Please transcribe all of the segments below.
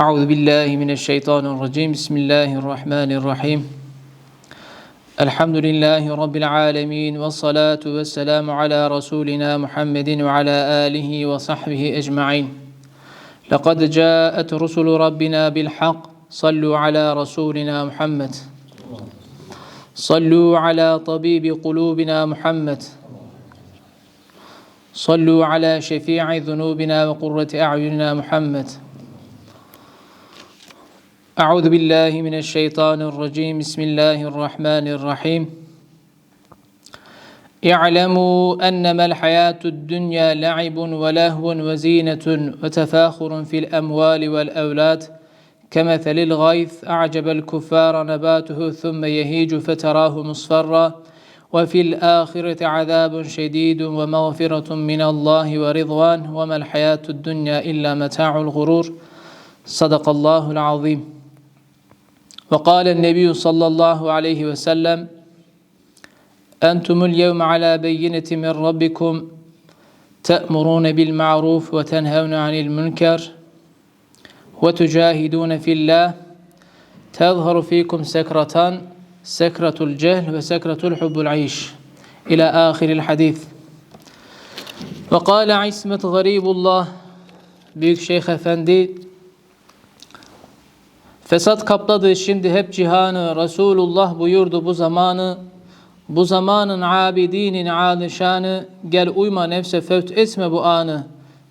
أعوذ بالله من الشيطان الرجيم. بسم الله الرحمن الرحيم. الحمد لله رب العالمين والصلاة والسلام على رسولنا محمد وعلى آله وصحبه أجمعين. لقد جاءت رسل ربنا بالحق صلوا على رسولنا محمد. صلوا على طبيب قلوبنا محمد. صلوا على شفيع ذنوبنا وقرة أعيننا محمد. أعوذ بالله من الشيطان الرجيم. بسم الله الرحمن الرحيم. اعلموا أنما الحياة الدنيا لعب ولهو وزينة وتفاخر في الأموال والأولاد. كمثل الغيث أعجب الكفار نباته ثم يهيج فتراه مصفرا. وفي الآخرة عذاب شديد ومغفرة من الله ورضوان. وما الحياة الدنيا إلا متاع الغرور. صدق الله العظيم. وقال النبي صلى الله عليه وسلم أنتم اليوم على بينة من ربكم تأمرون بالمعروف وتنهون عن المنكر وتجاهدون في الله تظهر فيكم سكرتان سكرة الجهل وسكرة الحب العيش. إلى آخر الحديث. وقال عصمة غريب الله Büyük Şeyh Efendi Fesat kapladı şimdi hep cihanı. Resulullah buyurdu bu zamanı. Bu zamanın abidinin alişanı Gel uyma nefse fevt etme bu anı.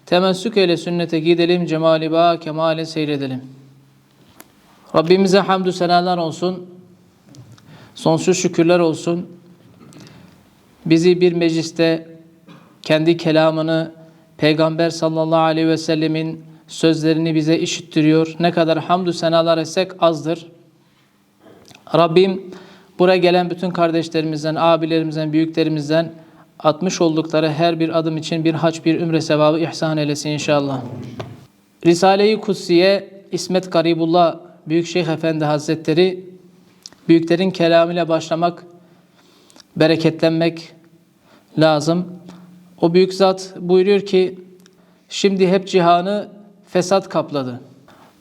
Temessük eyle sünnete gidelim Cemali ba kemale seyredelim. Rabbimize hamdü senalar olsun. Sonsuz şükürler olsun. Bizi bir mecliste kendi kelamını Peygamber sallallahu aleyhi ve sellemin sözlerini bize işittiriyor. Ne kadar hamdü senalar etsek azdır. Rabbim buraya gelen bütün kardeşlerimizden, abilerimizden, büyüklerimizden atmış oldukları her bir adım için bir hac, bir ümre sevabı ihsan eylesin inşallah. Risale-i Kutsiye İsmet Garibullah Büyükşeyh Efendi Hazretleri büyüklerin kelamıyla başlamak, bereketlenmek lazım. O büyük zat buyuruyor ki şimdi hep cihanı fesat kapladı.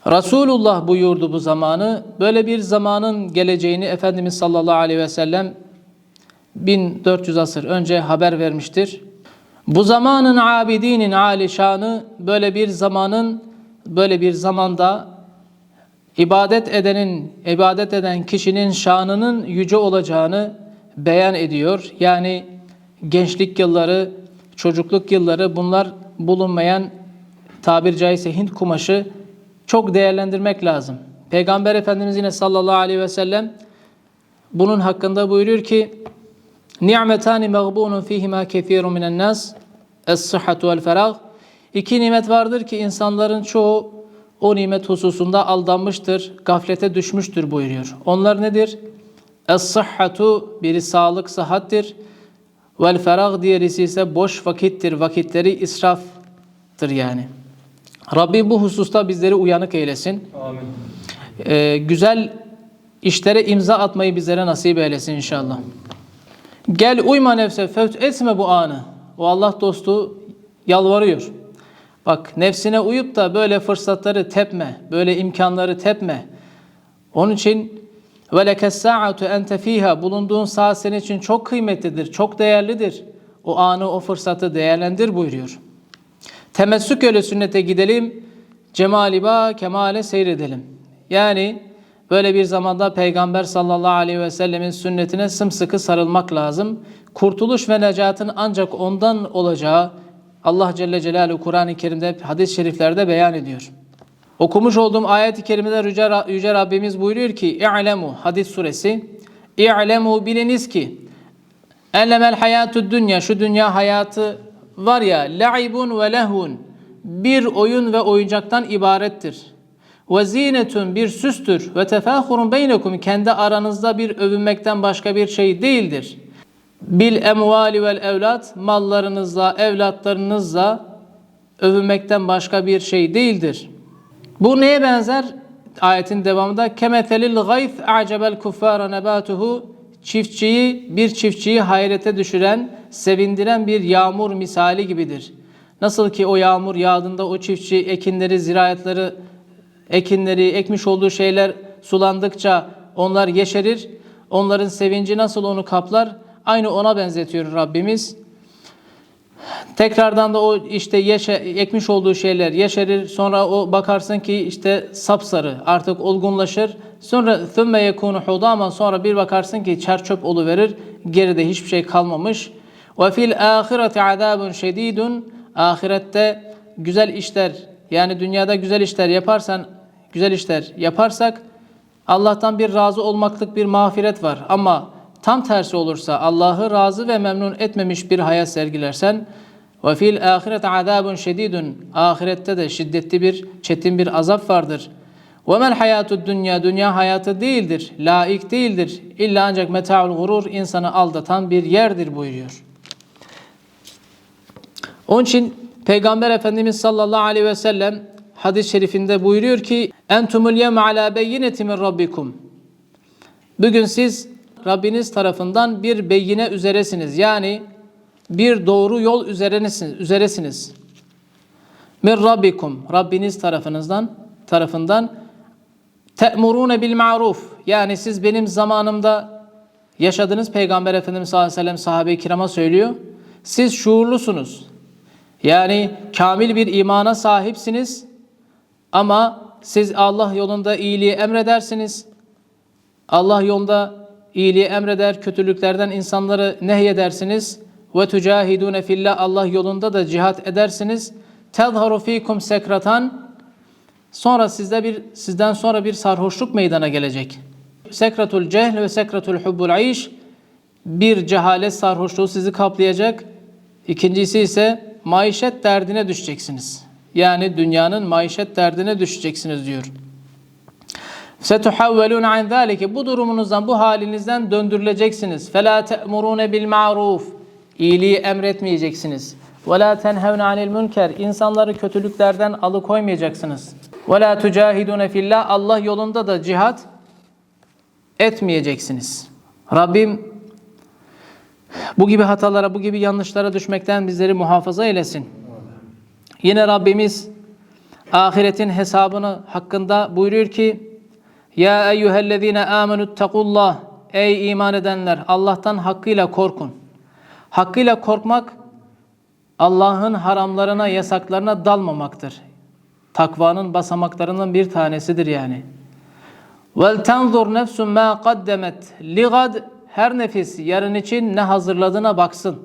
Resulullah buyurdu bu zamanı. Böyle bir zamanın geleceğini Efendimiz sallallahu aleyhi ve sellem 1400 asır önce haber vermiştir. Bu zamanın abidinin alişanı böyle bir zamanın böyle bir zamanda ibadet edenin ibadet eden kişinin şanının yüce olacağını beyan ediyor. Yani gençlik yılları, çocukluk yılları bunlar bulunmayan tabir caizse Hint kumaşı çok değerlendirmek lazım. Peygamber Efendimiz yine sallallahu aleyhi ve sellem bunun hakkında buyuruyor ki Ni'metani mağbunun fihima kethirun minen nas es-sıhhatu vel ferah İki nimet vardır ki insanların çoğu o nimet hususunda aldanmıştır, gaflete düşmüştür buyuruyor. Onlar nedir? Es-sıhhatu biri sağlık, sıhhattir. Vel ferah diğerisi ise boş vakittir. Vakitleri israftır yani. Rabbim bu hususta bizleri uyanık eylesin. Amin. Ee, güzel işlere imza atmayı bizlere nasip eylesin inşallah. Gel uyma nefse fevt etme bu anı. O Allah dostu yalvarıyor. Bak nefsine uyup da böyle fırsatları tepme, böyle imkanları tepme. Onun için ve lekes sa'atu ente fiha bulunduğun saat senin için çok kıymetlidir, çok değerlidir. O anı, o fırsatı değerlendir buyuruyor. Temessük öyle sünnete gidelim, cemali ba kemale seyredelim. Yani böyle bir zamanda Peygamber sallallahu aleyhi ve sellemin sünnetine sımsıkı sarılmak lazım. Kurtuluş ve necatın ancak ondan olacağı Allah Celle Celaluhu Kur'an-ı Kerim'de hadis-i şeriflerde beyan ediyor. Okumuş olduğum ayet-i kerimede Yüce, Yüce Rabbimiz buyuruyor ki İ'lemu hadis suresi İ'lemu biliniz ki enlemel hayatü dünya şu dünya hayatı var ya la'ibun ve lehun bir oyun ve oyuncaktan ibarettir. Ve zinetun bir süstür ve tefahurun beynekum kendi aranızda bir övünmekten başka bir şey değildir. Bil emvali vel evlat mallarınızla evlatlarınızla övünmekten başka bir şey değildir. Bu neye benzer? Ayetin devamında kemetelil gayth a'cebel kuffara nebatuhu çiftçiyi bir çiftçiyi hayrete düşüren, sevindiren bir yağmur misali gibidir. Nasıl ki o yağmur yağdığında o çiftçi ekinleri, ziraatları ekinleri, ekmiş olduğu şeyler sulandıkça onlar yeşerir. Onların sevinci nasıl onu kaplar? Aynı ona benzetiyor Rabbimiz. Tekrardan da o işte yeşe, ekmiş olduğu şeyler yeşerir. Sonra o bakarsın ki işte sapsarı artık olgunlaşır. Sonra thumme yekunu hudaman sonra bir bakarsın ki çerçöp olu verir. Geride hiçbir şey kalmamış. Ve fil ahireti azabun şedidun. Ahirette güzel işler yani dünyada güzel işler yaparsan güzel işler yaparsak Allah'tan bir razı olmaklık bir mağfiret var. Ama tam tersi olursa Allah'ı razı ve memnun etmemiş bir hayat sergilersen ve fil ahiret azabun şedidun ahirette de şiddetli bir çetin bir azap vardır. Ve mel dünya dünya hayatı değildir, laik değildir. İlla ancak metaul gurur insanı aldatan bir yerdir buyuruyor. Onun için Peygamber Efendimiz sallallahu aleyhi ve sellem hadis-i şerifinde buyuruyor ki entumul yem ala beyyineti min rabbikum. Bugün siz Rabbiniz tarafından bir beyine üzeresiniz. Yani bir doğru yol üzeresiniz. üzeresiniz. Min rabbikum. Rabbiniz tarafınızdan tarafından te'murune bil ma'ruf. Yani siz benim zamanımda yaşadığınız Peygamber Efendimiz sallallahu aleyhi ve sellem sahabe-i kirama söylüyor. Siz şuurlusunuz. Yani kamil bir imana sahipsiniz ama siz Allah yolunda iyiliği emredersiniz. Allah yolunda iyiliği emreder, kötülüklerden insanları nehyedersiniz. Ve tucahidune fillah Allah yolunda da cihat edersiniz. Tezharu fikum sekratan Sonra sizde bir sizden sonra bir sarhoşluk meydana gelecek. Sekratul cehl ve sekratul hubbul aiş bir cehalet sarhoşluğu sizi kaplayacak. İkincisi ise maişet derdine düşeceksiniz. Yani dünyanın maişet derdine düşeceksiniz diyor. Setuhavvelun an zalike bu durumunuzdan bu halinizden döndürüleceksiniz. Fela te'murune bil ma'ruf iyiliği emretmeyeceksiniz. Ve la tenhevne anil münker insanları kötülüklerden alıkoymayacaksınız. Ve la tucahidune fillah Allah yolunda da cihat etmeyeceksiniz. Rabbim bu gibi hatalara, bu gibi yanlışlara düşmekten bizleri muhafaza eylesin. Yine Rabbimiz ahiretin hesabını hakkında buyuruyor ki Ya eyyühellezine amenüttakullah Ey iman edenler Allah'tan hakkıyla korkun. Hakkıyla korkmak Allah'ın haramlarına, yasaklarına dalmamaktır. Takvanın basamaklarının bir tanesidir yani. Vel tenzur nefsun ma kaddemet ligad her nefis yarın için ne hazırladığına baksın.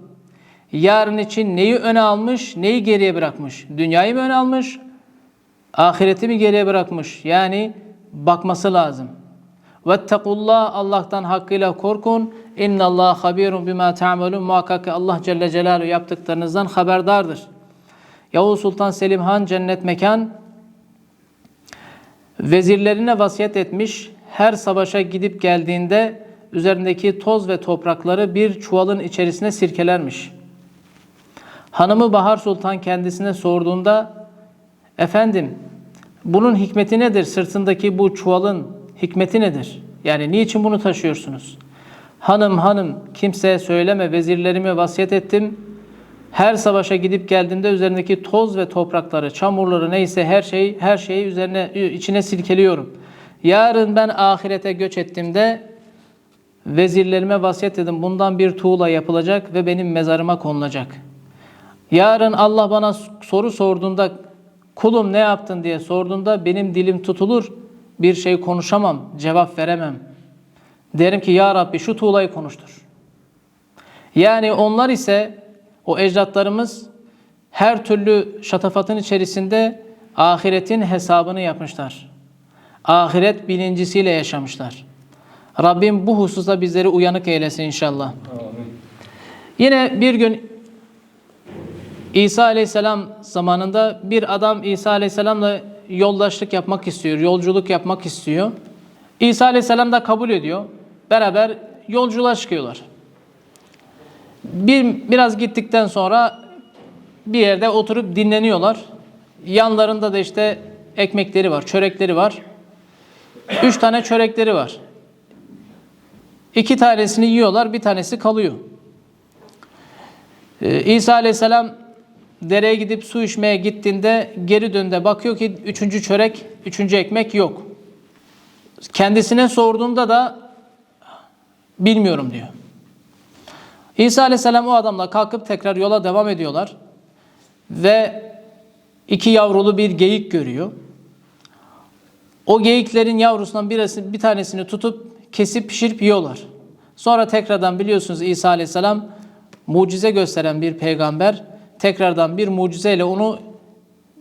Yarın için neyi öne almış, neyi geriye bırakmış? Dünyayı mı öne almış? Ahireti mi geriye bırakmış? Yani bakması lazım. Vettekullah Allah'tan hakkıyla korkun. İnna Allah habirun bima ta'malun. Muhakkak ki Allah Celle Celaluhu yaptıklarınızdan haberdardır. Yavuz Sultan Selim Han cennet mekan vezirlerine vasiyet etmiş. Her savaşa gidip geldiğinde üzerindeki toz ve toprakları bir çuvalın içerisine sirkelermiş. Hanımı Bahar Sultan kendisine sorduğunda efendim bunun hikmeti nedir? Sırtındaki bu çuvalın hikmeti nedir? Yani niçin bunu taşıyorsunuz? Hanım hanım kimseye söyleme vezirlerime vasiyet ettim. Her savaşa gidip geldiğimde üzerindeki toz ve toprakları, çamurları neyse her şeyi her şeyi üzerine içine silkeliyorum. Yarın ben ahirete göç ettiğimde vezirlerime vasiyet dedim bundan bir tuğla yapılacak ve benim mezarıma konulacak. Yarın Allah bana soru sorduğunda kulum ne yaptın diye sorduğunda benim dilim tutulur bir şey konuşamam, cevap veremem. Derim ki ya Rabbi şu tuğlayı konuştur. Yani onlar ise o ecdatlarımız her türlü şatafatın içerisinde ahiretin hesabını yapmışlar. Ahiret bilincisiyle yaşamışlar. Rabbim bu hususta bizleri uyanık eylesin inşallah. Amin. Yine bir gün İsa Aleyhisselam zamanında bir adam İsa Aleyhisselam'la yoldaşlık yapmak istiyor, yolculuk yapmak istiyor. İsa Aleyhisselam da kabul ediyor. Beraber yolculuğa çıkıyorlar. Bir, biraz gittikten sonra bir yerde oturup dinleniyorlar. Yanlarında da işte ekmekleri var, çörekleri var. Üç tane çörekleri var. İki tanesini yiyorlar, bir tanesi kalıyor. Ee, İsa Aleyhisselam dereye gidip su içmeye gittiğinde geri döndü bakıyor ki üçüncü çörek, üçüncü ekmek yok. Kendisine sorduğunda da bilmiyorum diyor. İsa Aleyhisselam o adamla kalkıp tekrar yola devam ediyorlar. Ve iki yavrulu bir geyik görüyor. O geyiklerin yavrusundan birisi, bir tanesini tutup kesip pişirip yiyorlar. Sonra tekrardan biliyorsunuz İsa Aleyhisselam mucize gösteren bir peygamber tekrardan bir mucizeyle onu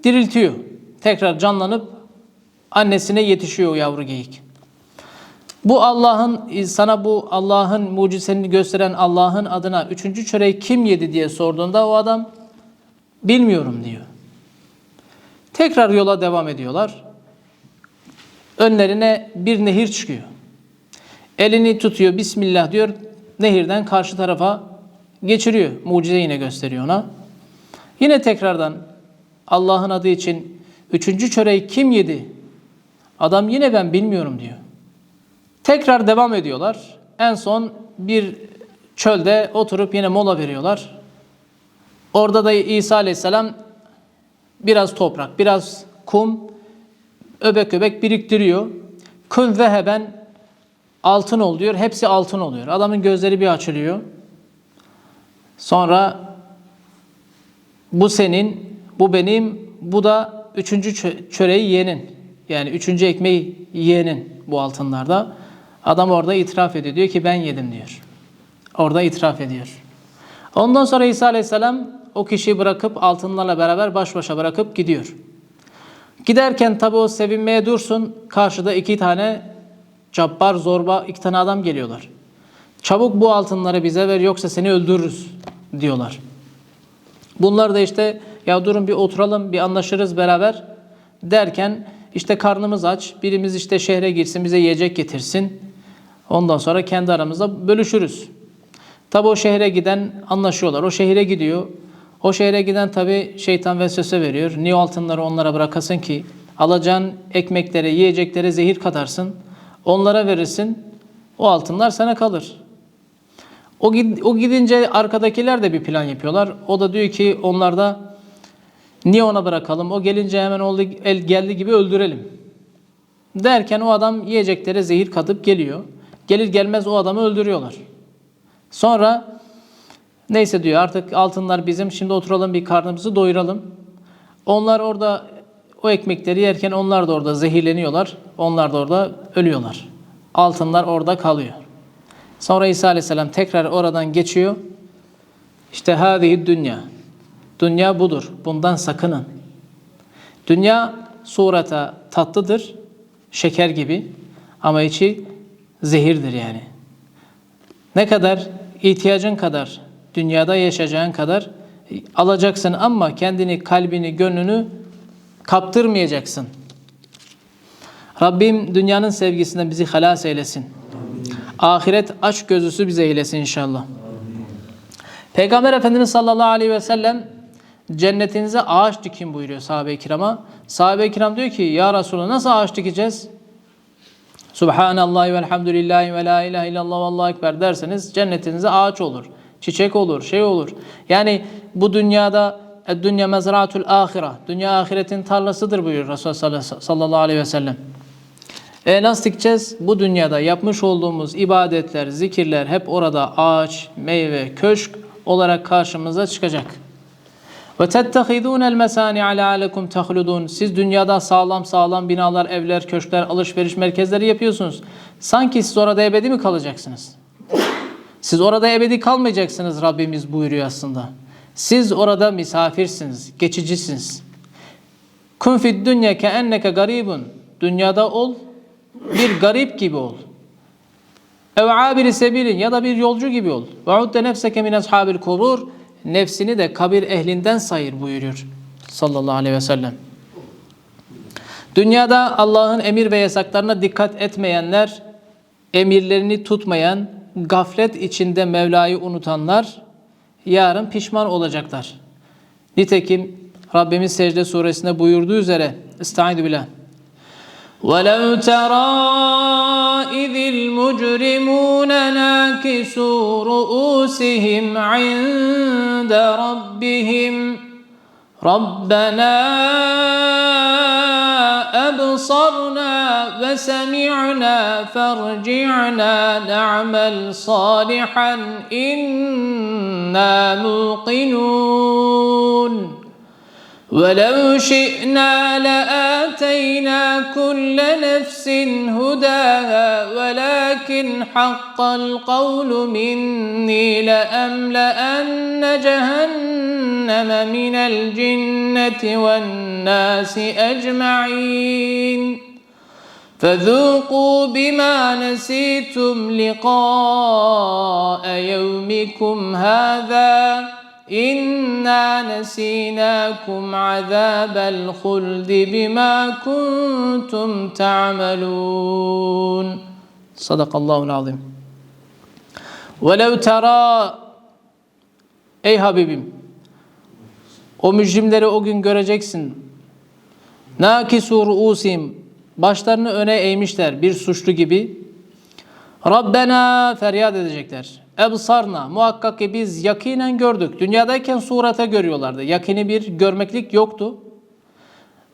diriltiyor. Tekrar canlanıp annesine yetişiyor o yavru geyik. Bu Allah'ın sana bu Allah'ın mucizesini gösteren Allah'ın adına üçüncü çöreği kim yedi diye sorduğunda o adam bilmiyorum diyor. Tekrar yola devam ediyorlar. Önlerine bir nehir çıkıyor. Elini tutuyor Bismillah diyor. Nehirden karşı tarafa geçiriyor. Mucize yine gösteriyor ona. Yine tekrardan Allah'ın adı için üçüncü çöreği kim yedi? Adam yine ben bilmiyorum diyor. Tekrar devam ediyorlar. En son bir çölde oturup yine mola veriyorlar. Orada da İsa Aleyhisselam biraz toprak, biraz kum, öbek öbek biriktiriyor. Kul zeheben altın ol diyor. Hepsi altın oluyor. Adamın gözleri bir açılıyor. Sonra bu senin, bu benim, bu da üçüncü çö- çöreği yiyenin. Yani üçüncü ekmeği yiyenin bu altınlarda. Adam orada itiraf ediyor. Diyor ki ben yedim diyor. Orada itiraf ediyor. Ondan sonra İsa Aleyhisselam o kişiyi bırakıp altınlarla beraber baş başa bırakıp gidiyor. Giderken tabi o sevinmeye dursun. Karşıda iki tane cabbar, zorba iki tane adam geliyorlar. Çabuk bu altınları bize ver yoksa seni öldürürüz diyorlar. Bunlar da işte ya durun bir oturalım bir anlaşırız beraber derken işte karnımız aç. Birimiz işte şehre girsin bize yiyecek getirsin. Ondan sonra kendi aramızda bölüşürüz. Tabi o şehre giden anlaşıyorlar. O şehre gidiyor. O şehre giden tabi şeytan vesvese veriyor. Niye altınları onlara bırakasın ki? Alacağın ekmeklere, yiyeceklere zehir katarsın. Onlara verirsin. O altınlar sana kalır. O, o gidince arkadakiler de bir plan yapıyorlar. O da diyor ki onlar da niye ona bırakalım? O gelince hemen oldu, el geldi gibi öldürelim. Derken o adam yiyeceklere zehir katıp geliyor. Gelir gelmez o adamı öldürüyorlar. Sonra neyse diyor artık altınlar bizim şimdi oturalım bir karnımızı doyuralım. Onlar orada o ekmekleri yerken onlar da orada zehirleniyorlar. Onlar da orada ölüyorlar. Altınlar orada kalıyor. Sonra İsa Aleyhisselam tekrar oradan geçiyor. İşte hâzihi dünya. Dünya budur. Bundan sakının. Dünya surata tatlıdır. Şeker gibi. Ama içi zehirdir yani. Ne kadar ihtiyacın kadar, dünyada yaşayacağın kadar alacaksın ama kendini, kalbini, gönlünü kaptırmayacaksın. Rabbim dünyanın sevgisinden bizi halas eylesin. Ahiret aşk gözüsü bize eylesin inşallah. Peygamber Efendimiz sallallahu aleyhi ve sellem cennetinize ağaç dikin buyuruyor sahabe-i kirama. Sahabe-i kiram diyor ki ya Resulallah nasıl ağaç dikeceğiz? Subhanallah ve elhamdülillahi ve la ilahe illallah ve allahu ekber derseniz cennetinize ağaç olur. Çiçek olur, şey olur. Yani bu dünyada "E, dünya mezratul ahira. Dünya ahiretin tarlasıdır buyuruyor Resulullah sallallahu aleyhi ve sellem. E nasıl dikeceğiz? Bu dünyada yapmış olduğumuz ibadetler, zikirler hep orada ağaç, meyve, köşk olarak karşımıza çıkacak. Ve tettehidun el mesani ala alekum tahludun. Siz dünyada sağlam sağlam binalar, evler, köşkler, alışveriş merkezleri yapıyorsunuz. Sanki siz orada ebedi mi kalacaksınız? Siz orada ebedi kalmayacaksınız Rabbimiz buyuruyor aslında. Siz orada misafirsiniz, geçicisiniz. Kun fid dünya ke enneke garibun. Dünyada ol, bir garip gibi ol. Ev abiri sebilin ya da bir yolcu gibi ol. Ve udde nefseke min ashabil kubur Nefsini de kabir ehlinden sayır buyuruyor sallallahu aleyhi ve sellem. Dünyada Allah'ın emir ve yasaklarına dikkat etmeyenler, emirlerini tutmayan, gaflet içinde Mevla'yı unutanlar yarın pişman olacaklar. Nitekim Rabbimiz Secde suresinde buyurduğu üzere Estaizu billah. ولو ترى إذ المجرمون ناكسوا رؤوسهم عند ربهم ربنا أبصرنا وسمعنا فارجعنا نعمل صالحا إنا موقنون ولو شئنا لآتينا كل نفس هداها ولكن حق القول مني لأملأن جهنم من الجنة والناس أجمعين. فذوقوا بما نسيتم لقاء يومكم هذا. إنا نسيناكم عذاب الخلد بما كنتم تعملون صدق الله العظيم ولو ترى Ey Habibim o mücrimleri o gün göreceksin. Nakisu ruusim başlarını öne eğmişler bir suçlu gibi. Rabbena feryat edecekler. Ebsarna muhakkak ki biz yakinen gördük. Dünyadayken surata görüyorlardı. Yakini bir görmeklik yoktu.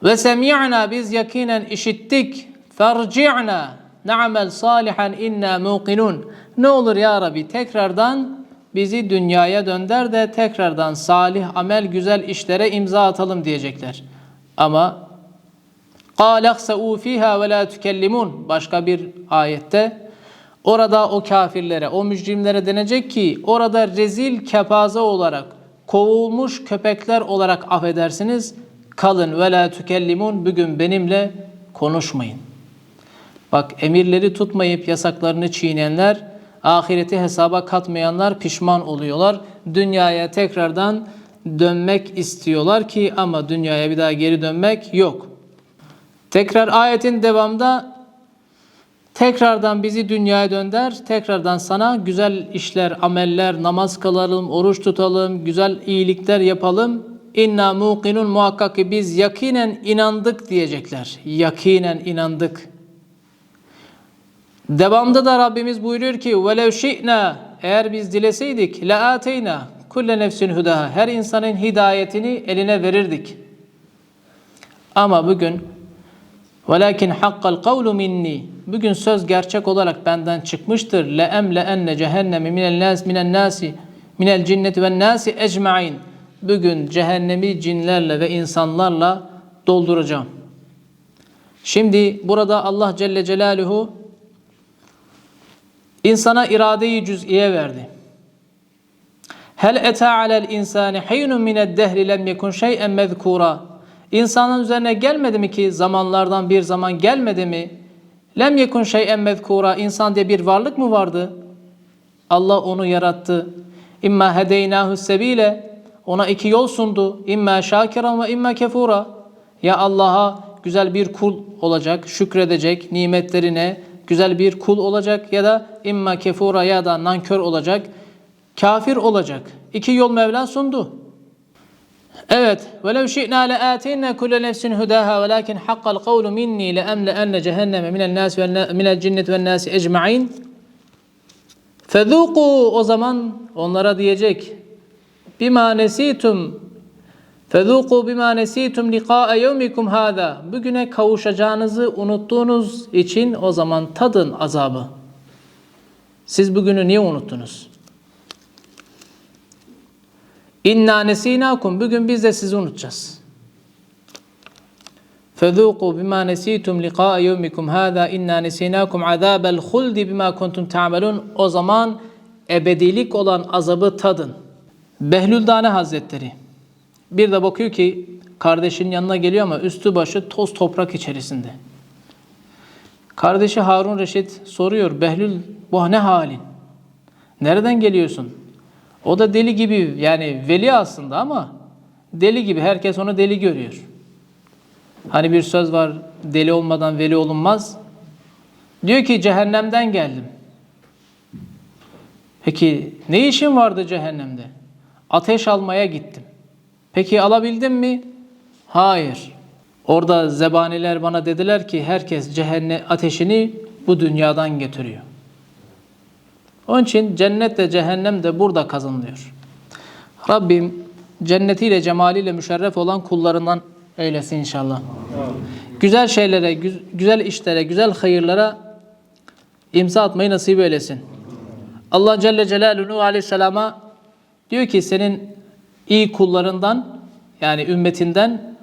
Ve semi'na biz yakinen işittik. Ferci'na na'mel salihan inna muqinun. Ne olur ya Rabbi tekrardan bizi dünyaya dönder de tekrardan salih amel güzel işlere imza atalım diyecekler. Ama قَالَ اَخْسَعُوا ف۪يهَا وَلَا تُكَلِّمُونَ Başka bir ayette orada o kafirlere, o mücrimlere denecek ki orada rezil kepaze olarak, kovulmuş köpekler olarak affedersiniz. Kalın ve la tükellimun bugün benimle konuşmayın. Bak emirleri tutmayıp yasaklarını çiğneyenler, ahireti hesaba katmayanlar pişman oluyorlar. Dünyaya tekrardan dönmek istiyorlar ki ama dünyaya bir daha geri dönmek yok. Tekrar ayetin devamında tekrardan bizi dünyaya dönder, tekrardan sana güzel işler, ameller, namaz kılalım, oruç tutalım, güzel iyilikler yapalım. İnna muqinun muhakkak ki biz yakinen inandık diyecekler. Yakinen inandık. Devamda da Rabbimiz buyuruyor ki velev şi'na eğer biz dileseydik la ateyna kulle nefsin hudaha her insanın hidayetini eline verirdik. Ama bugün Velakin hakkal kavlu minni. Bugün söz gerçek olarak benden çıkmıştır. Le emle enne cehennemi minel nas minen nasi minel cinneti ven nasi ecmaîn. Bugün cehennemi cinlerle ve insanlarla dolduracağım. Şimdi burada Allah Celle Celaluhu insana iradeyi cüz'iye verdi. Hel eta alel insani haynun mined dehri lem yekun şey'en mezkura. İnsanın üzerine gelmedi mi ki zamanlardan bir zaman gelmedi mi? Lem yekun şey'en mezkura. İnsan diye bir varlık mı vardı? Allah onu yarattı. İmma hedeynahu sebile. Ona iki yol sundu. İmma şakiran ve imma kefura. Ya Allah'a güzel bir kul olacak, şükredecek nimetlerine, güzel bir kul olacak ya da imma kefura ya da nankör olacak, kafir olacak. İki yol Mevla sundu. Evet. Velev şi'na le ateyna kulle nefsin hudaha velakin hakkal kavlu minni le emle enne cehenneme minel nas ve minel cinnet ve nas ecmaîn. Fezuku o zaman onlara diyecek. Bima nesitum Fezuku bima nesitum liqa'a yevmikum hada. Bugüne kavuşacağınızı unuttuğunuz için o zaman tadın azabı. Siz bugünü niye unuttunuz? İnna nesinakum bugün biz de sizi unutacağız. Fezûku bimâ nesîtum liqâ yevmikum hâdâ innâ nesînâkum azâbel huldi bimâ kuntum ta'melûn. O zaman ebedilik olan azabı tadın. Behlül Dane Hazretleri bir de bakıyor ki kardeşinin yanına geliyor ama üstü başı toz toprak içerisinde. Kardeşi Harun Reşit soruyor Behlül bu ne halin? Nereden geliyorsun? O da deli gibi yani veli aslında ama deli gibi herkes onu deli görüyor. Hani bir söz var deli olmadan veli olunmaz. Diyor ki cehennemden geldim. Peki ne işin vardı cehennemde? Ateş almaya gittim. Peki alabildim mi? Hayır. Orada zebaniler bana dediler ki herkes cehennem ateşini bu dünyadan getiriyor. Onun için cennet de cehennem de burada kazanılıyor. Rabbim cennetiyle, cemaliyle müşerref olan kullarından eylesin inşallah. Güzel şeylere, gü- güzel işlere, güzel hayırlara imza atmayı nasip eylesin. Allah Celle Celaluhu aleyhisselama diyor ki senin iyi kullarından yani ümmetinden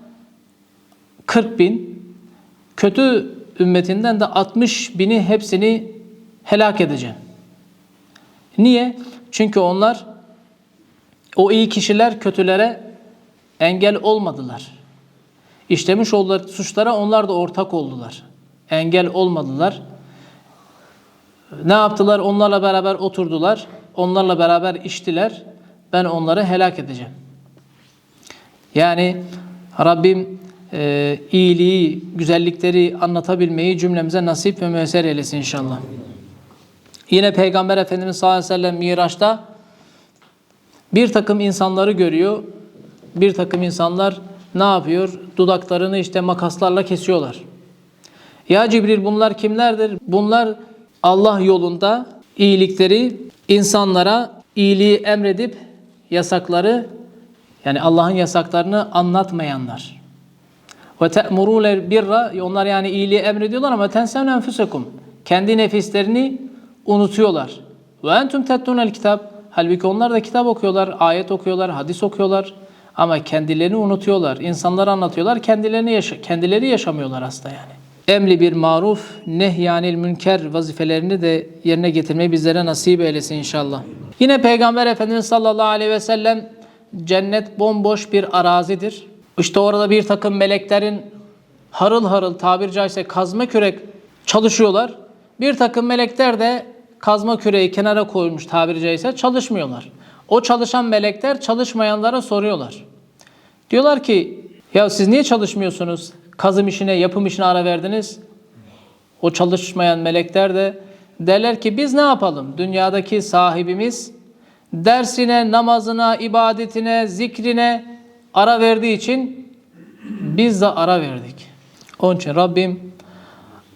40 bin, kötü ümmetinden de 60 bini hepsini helak edeceğim. Niye? Çünkü onlar o iyi kişiler kötülere engel olmadılar. İşlemiş oldukları suçlara onlar da ortak oldular. Engel olmadılar. Ne yaptılar? Onlarla beraber oturdular. Onlarla beraber içtiler. Ben onları helak edeceğim. Yani Rabbim e, iyiliği, güzellikleri anlatabilmeyi cümlemize nasip ve müesser eylesin inşallah. Yine Peygamber Efendimiz sallallahu aleyhi ve sellem Miraç'ta bir takım insanları görüyor. Bir takım insanlar ne yapıyor? Dudaklarını işte makaslarla kesiyorlar. Ya Cibril bunlar kimlerdir? Bunlar Allah yolunda iyilikleri insanlara iyiliği emredip yasakları yani Allah'ın yasaklarını anlatmayanlar. Ve te'murûne birra onlar yani iyiliği emrediyorlar ama tensevne enfusekum. Kendi nefislerini unutuyorlar. Ve entum tetlûnel kitap. Halbuki onlar da kitap okuyorlar, ayet okuyorlar, hadis okuyorlar. Ama kendilerini unutuyorlar. İnsanlara anlatıyorlar, kendilerini yaşa kendileri yaşamıyorlar aslında yani. Emli bir maruf, nehyanil münker vazifelerini de yerine getirmeyi bizlere nasip eylesin inşallah. Yine Peygamber Efendimiz sallallahu aleyhi ve sellem cennet bomboş bir arazidir. İşte orada bir takım meleklerin harıl harıl tabir caizse kazma kürek çalışıyorlar. Bir takım melekler de kazma küreği kenara koymuş tabiri caizse çalışmıyorlar. O çalışan melekler çalışmayanlara soruyorlar. Diyorlar ki ya siz niye çalışmıyorsunuz? Kazım işine, yapım işine ara verdiniz. O çalışmayan melekler de derler ki biz ne yapalım? Dünyadaki sahibimiz dersine, namazına, ibadetine, zikrine ara verdiği için biz de ara verdik. Onun için Rabbim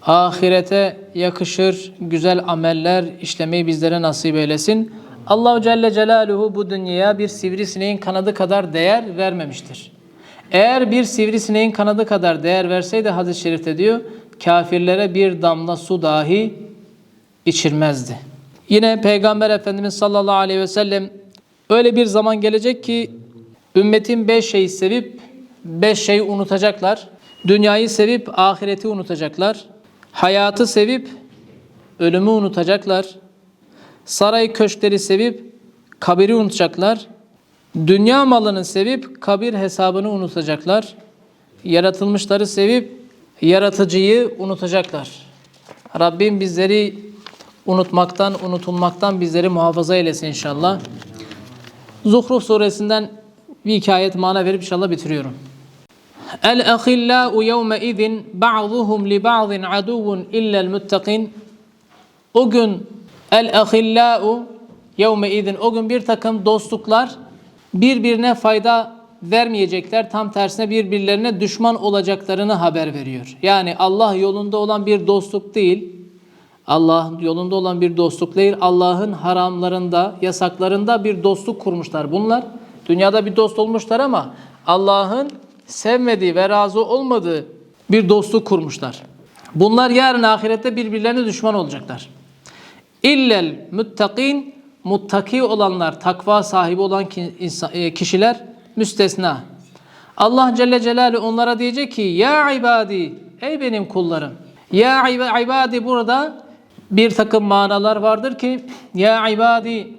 ahirete yakışır güzel ameller işlemeyi bizlere nasip eylesin. Allahu Celle Celaluhu bu dünyaya bir sivrisineğin kanadı kadar değer vermemiştir. Eğer bir sivrisineğin kanadı kadar değer verseydi hadis-i şerifte diyor, kafirlere bir damla su dahi içirmezdi. Yine Peygamber Efendimiz sallallahu aleyhi ve sellem öyle bir zaman gelecek ki ümmetin beş şeyi sevip beş şeyi unutacaklar. Dünyayı sevip ahireti unutacaklar. Hayatı sevip ölümü unutacaklar. Saray köşkleri sevip kabiri unutacaklar. Dünya malını sevip kabir hesabını unutacaklar. Yaratılmışları sevip yaratıcıyı unutacaklar. Rabbim bizleri unutmaktan, unutulmaktan bizleri muhafaza eylesin inşallah. Zuhruf suresinden bir hikayet mana verip inşallah bitiriyorum. El ahillau yevme izin ba'duhum li ba'din aduvun illel muttakin. O gün el ahillau yevme izin o gün bir takım dostluklar birbirine fayda vermeyecekler. Tam tersine birbirlerine düşman olacaklarını haber veriyor. Yani Allah yolunda olan bir dostluk değil. Allah yolunda olan bir dostluk değil. Allah'ın haramlarında, yasaklarında bir dostluk kurmuşlar. Bunlar dünyada bir dost olmuşlar ama Allah'ın sevmediği ve razı olmadığı bir dostluk kurmuşlar. Bunlar yarın ahirette birbirlerine düşman olacaklar. İllel muttakin muttaki olanlar, takva sahibi olan e, kişiler müstesna. Allah Celle Celaluhu onlara diyecek ki ya ibadi ey benim kullarım. Ya iba- ibadi burada bir takım manalar vardır ki ya ibadi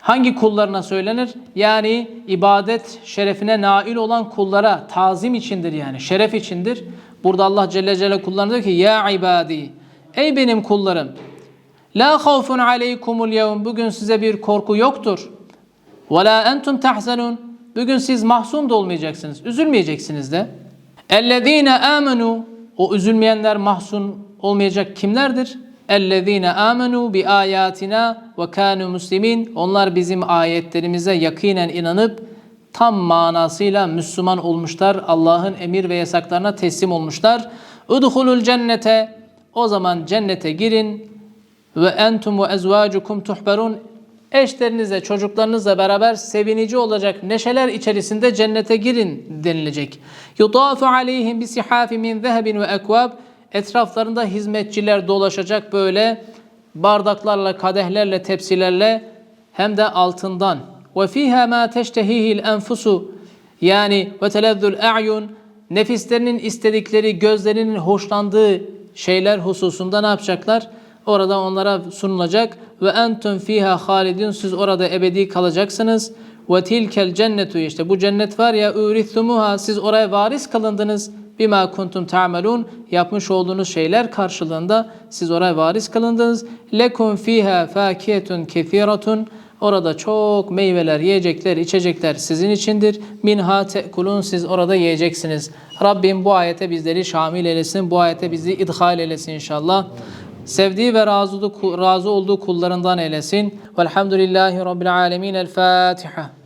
hangi kullarına söylenir? Yani ibadet şerefine nail olan kullara tazim içindir yani şeref içindir. Burada Allah Celle Celaluhu kullarına ki ya ibadi ey benim kullarım La havfun aleykumul yevm. Bugün size bir korku yoktur. Ve la entum tahzanun. Bugün siz mahzun da olmayacaksınız. Üzülmeyeceksiniz de. Ellezine amenu. O üzülmeyenler mahzun olmayacak kimlerdir? Ellezine amenu bi ayatina ve kanu muslimin. Onlar bizim ayetlerimize yakinen inanıp tam manasıyla Müslüman olmuşlar. Allah'ın emir ve yasaklarına teslim olmuşlar. Udhulul cennete. O zaman cennete girin ve entum ve ezvacukum tuhberun eşlerinizle, çocuklarınızla beraber sevinici olacak neşeler içerisinde cennete girin denilecek. Yutafu aleyhim bisihafi min zehebin ve ekvab. Etraflarında hizmetçiler dolaşacak böyle bardaklarla, kadehlerle, tepsilerle hem de altından. Ve fiha ma teştehihil enfusu yani ve telezzül a'yun nefislerinin istedikleri, gözlerinin hoşlandığı şeyler hususunda ne yapacaklar? Orada onlara sunulacak ve entum fiha halidun siz orada ebedi kalacaksınız. Ve tilkel cennetu işte bu cennet var ya urithumuha siz oraya varis kılındınız. Bima kuntum ta'melun yapmış olduğunuz şeyler karşılığında siz oraya varis kılındınız. Lekum fiha fakiyetun kethiratun Orada çok meyveler, yiyecekler, içecekler sizin içindir. Minha te'kulun siz orada yiyeceksiniz. Rabbim bu ayete bizleri şamil eylesin. Bu ayete bizi idhal eylesin inşallah. Sevdiği ve razı, razı olduğu kullarından eylesin. Velhamdülillahi Rabbil alemin. El Fatiha.